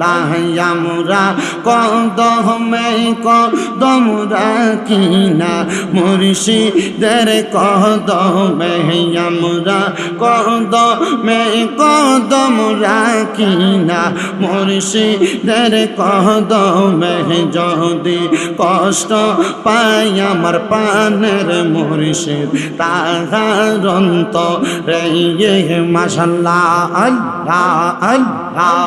আল্লাহ আমরা কদমে কদম রাখিনা। মুর্শিদের কদমে আমরা কদমে কদম রাখিনা। মুর্শিদের কদমে যদি কষ্ট পাই আমার পানের মুর্শিদ, তাহার অন্ত রে মাসাল্লাহ আল্লাহ আল্লাহ।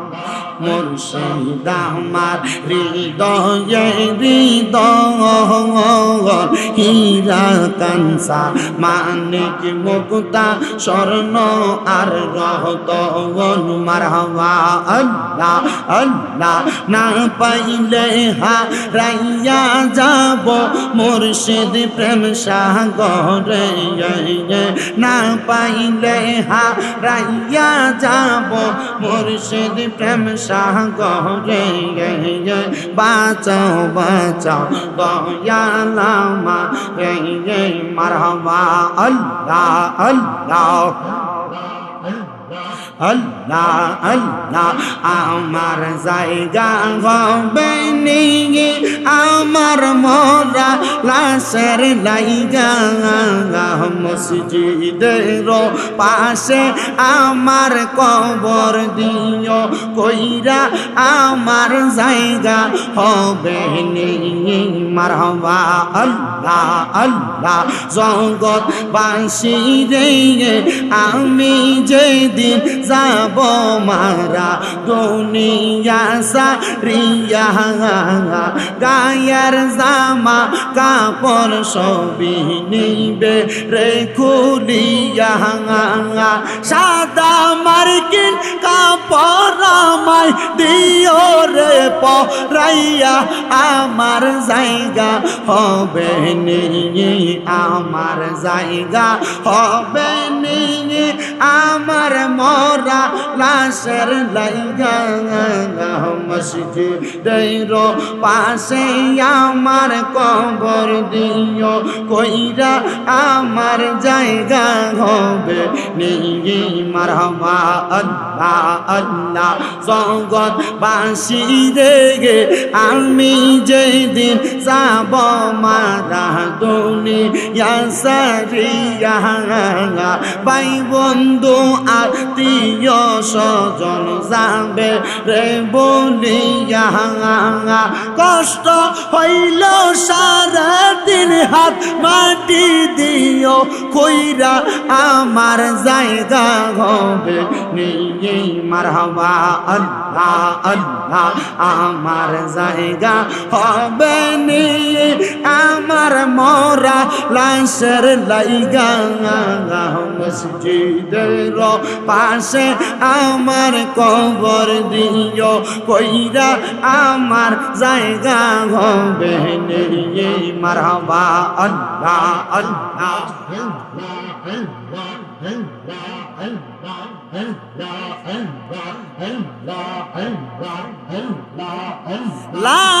মুর্শিদ আমার হৃদয়ে হৃদয় হীরা কাঞ্চা, মানিক মুক্তা, স্বর্ণ আর রহত মার হওয়া আল্লাহ আল্লাহ, না পাইলে হা রাইয়া যাব মুর্শিদ প্রেম সাগরে। না পাইলে হা রাইয়া যাব মুর্শিদ প্রেম সাগরে বাঁচাও বাঁচাও দয়ালামা মারহাবা আল্লাহ আল্লাহ। আল্লাহ আল্লাহ আমার জায়গা হবে নিয়ে আমার মরা লাশের লাইগা মসজিদের পাশে আমার কবর দিও, কইরা আমার জায়গা হবে নিয়ে মারহবা আল্লাহ আল্লাহ জগৎ বাসি রে, আমি যেদিন যাব মারা, দুনিয়া সারিয়া, গায়ের জামা কাপড় সবই নিবে রে খুলিয়া। সাদা মার্কিন কাপড় আমায় দিও রে, পরাইয়া আমার জায়গা হবে নিয়ে আমার জায়গা হবে নিয়ে লাশের লাইগা মসজিদের পাশে আমার কবর দিও, কইরা আমার জায়গা হবে নিয়ে। মারহাবা আল্লাহ আল্লাহ, জগৎ বাসি রে আমি যেদিন যাব মারা দুনিয়া সারিয়া ভাই বন্ধু, আত্মীয় স্বজন যাবে রে বলিয়া। কষ্ট হইল সারা দিন হাত মাটি দিও কইরা আমার জায়গা হবে নিয়ে। মারহাবা আল্লাহ আল্লাহ, আমার জায়গা হবে নিয়ে। আমার মরা লাশের লাইগা মসজিদের পাশে আমার কবর দিও কইরা আমার জায়গা হবে নিয়ে মারহাবা আল্লাহ আল্লাহ লা